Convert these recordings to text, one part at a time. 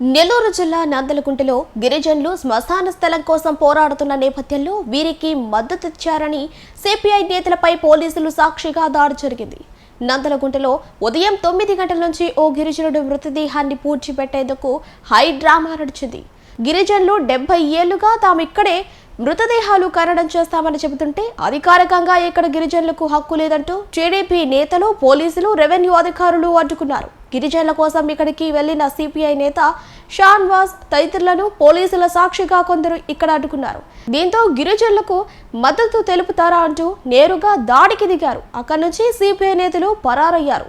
నెల్లూరు జిల్లా నందలకుంటలో గిరిజనులు శ్మశాన స్థలం కోసం పోరాడుతున్న నేపథ్యంలో వీరికి మద్దతిచ్చారని సిపిఐ నేతలపై పోలీసులు సాక్షిగా దాడి జరిగింది. నందలగుంటలో ఉదయం తొమ్మిది గంటల నుంచి ఓ గిరిజనుడి మృతదేహాన్ని పూడ్చిపెట్టేందుకు హై డ్రామా నడిచింది. గిరిజనులు డెబ్బై ఏళ్ళుగా తాము ఇక్కడే మృతదేహాలు ఖననం చేస్తామని చెబుతుంటే అధికారికంగా ఇక్కడ గిరిజనులకు హక్కు లేదంటూ టీడీపీ నేతలు పోలీసులు రెవెన్యూ అధికారులు అడ్డుకున్నారు. గిరిజనుల కోసం ఇక్కడికి వెళ్ళిన సిపిఐ నేత షాన్వాస్ తదితరులను పోలీసుల సాక్షిగా కొందరు ఇక్కడ అడ్డుకున్నారు. దీంతో గిరిజనులకు మద్దతు తెలుపుతారా అంటూ నేరుగా దాడికి దిగారు. అక్కడి నుంచి సిపిఐ నేతలు పరారయ్యారు.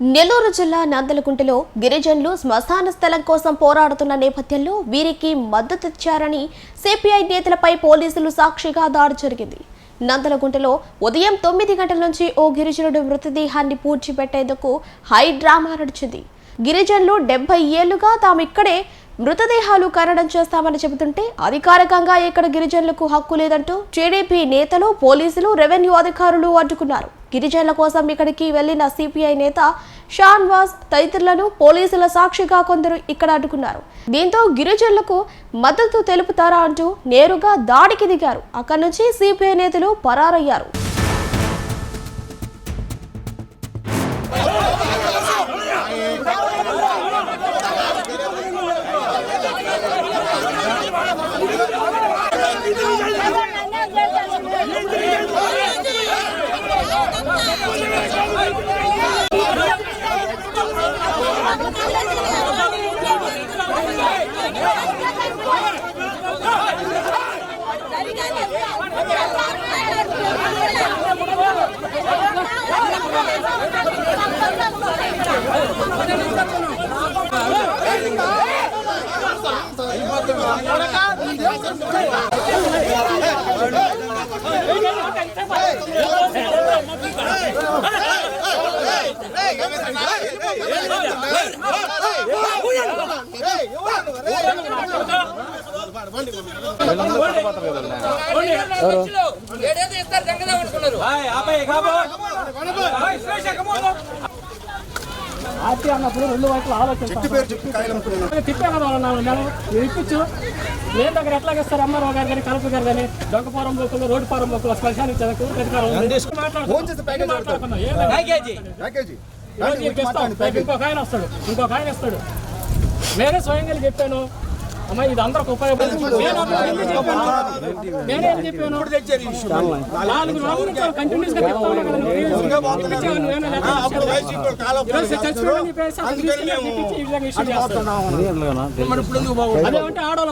నెల్లూరు జిల్లా నందలకుంటలో గిరిజనులు శ్మశాన స్థలం కోసం పోరాడుతున్న నేపథ్యంలో వీరికి మద్దతిచ్చారని సిపిఐ నేతలపై పోలీసులు సాక్షిగా దాడి జరిగింది. నందలగుంటలో ఉదయం తొమ్మిది గంటల నుంచి ఓ గిరిజనుడి మృతదేహాన్ని పూడ్చిపెట్టేందుకు హై డ్రామా నడిచింది. గిరిజనులు డెబ్బై ఏళ్ళుగా తాము ఇక్కడే మృతదేహాలు ఖననం చేస్తామని చెబుతుంటే అధికారికంగా ఇక్కడ గిరిజనులకు హక్కు లేదంటూ టీడీపీ నేతలు పోలీసులు రెవెన్యూ అధికారులు అడ్డుకున్నారు. గిరిజనుల కోసం ఇక్కడికి వెళ్ళిన సిపిఐ నేత షాన్వాస్ తదితరులను పోలీసుల సాక్షిగా కొందరు ఇక్కడ అడ్డుకున్నారు. దీంతో గిరిజనులకు మద్దతు తెలుపుతారా అంటూ నేరుగా దాడికి దిగారు. అక్కడి నుంచి సిపిఐ నేతలు పరారయ్యారు. ఏడేదో ఇస్తారు గంగదా అనుకున్నారు. ఆర్టీ అన్నప్పుడు రెండు వైపులు ఆలోచించాలి తిప్పాను అన్నాను నేను మీరు ఇప్పించు. లేని దగ్గర ఎట్లాగ ఇస్తారు అమ్మారావు గారు కానీ కలెక్టర్ గారు కానీ దొంగపురం బొక్కులు రోడ్డు పారం బొక్కులు ఇస్తాం. రేపు ఇంకొక ఆయన వస్తాడు. ఇంకొక ఆయన ఇస్తాడు నేనే స్వయంగా చెప్పాను. అమ్మా ఇది అందరికి ఉపయోగపడుతుంది. నేను చెప్పాను? నాలుగు రోజుల నుంచి కంటిన్యూస్గా చెప్తా ఉన్నా కదా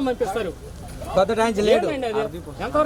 పంపిస్తారు. కొత్త ట్యాంక్ లేడు ఏంటండి అది? ఎంతవరకు